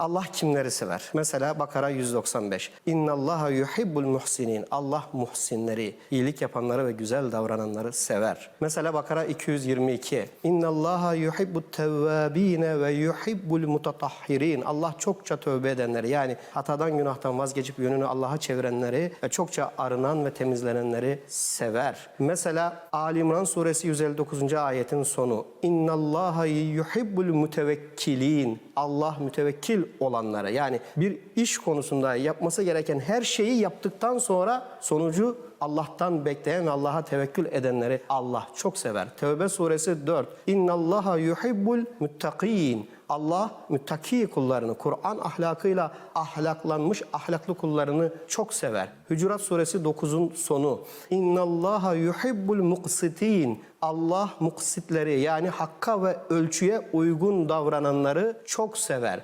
Allah kimleri sever? Mesela Bakara 195. İnnallaha yuhibbul muhsinin. Allah muhsinleri, iyilik yapanları ve güzel davrananları sever. Mesela Bakara 222. İnnallaha yuhibbut tevvabine ve yuhibbul mutatahhirin. Allah çokça tövbe edenleri yani hatadan günahtan vazgeçip yönünü Allah'a çevirenleri ve çokça arınan ve temizlenenleri sever. Mesela Ali İmran suresi 159. ayetin sonu. İnnallaha yuhibbul mutevekkilin. Allah mütevekkil olanlara yani bir iş konusunda yapması gereken her şeyi yaptıktan sonra sonucu Allah'tan bekleyen Allah'a tevekkül edenleri Allah çok sever. Tevbe suresi 4. İnnallaha yuhibbul muttakin. Allah müttaki kullarını, Kur'an ahlakıyla ahlaklanmış ahlaklı kullarını çok sever. Hücurat suresi 9'un sonu. İnnallaha yuhibbul muqsitin. Allah muksitleri yani hakka ve ölçüye uygun davrananları çok sever.